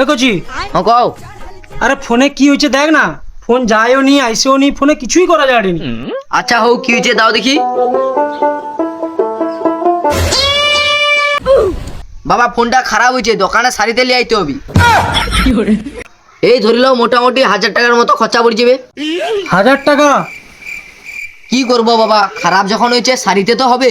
এ কচি। হ্যাঁ কও। আরে ফোনে কি হয়েছে দেখ না ফোন যায়ও নি আইসেও নি ফোনে কিছুই করা যায়নি। আচ্ছা হোক কি হয়েছে দাও দেখি। বাবা ফোনটা খারাপ হয়েছে দোকানে সারিতে লিয়ে আইতে হবে। এই ধরিলেও মোটামুটি হাজার টাকার মতো খরচা পড়ে যাবে হাজার টাকা? কি করব বাবা খারাপ যখন হয়েছে সারিতে তো হবে।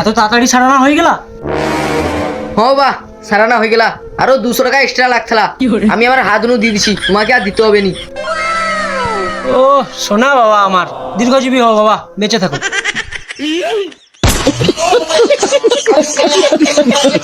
এত তাড়াতাড়ি সারানা হয়ে গেলা? হ বাবা সারানা হয়ে গেলা। আরও দুশো টাকা এক্সট্রা লাগতলা। আমি আমার হাত নু দিয়ে দিছি তোমাকে আর দিতে হবে নি। ও সোনা বাবা আমার। দীর্ঘজীবী হও বাবা বেঁচে থাকো।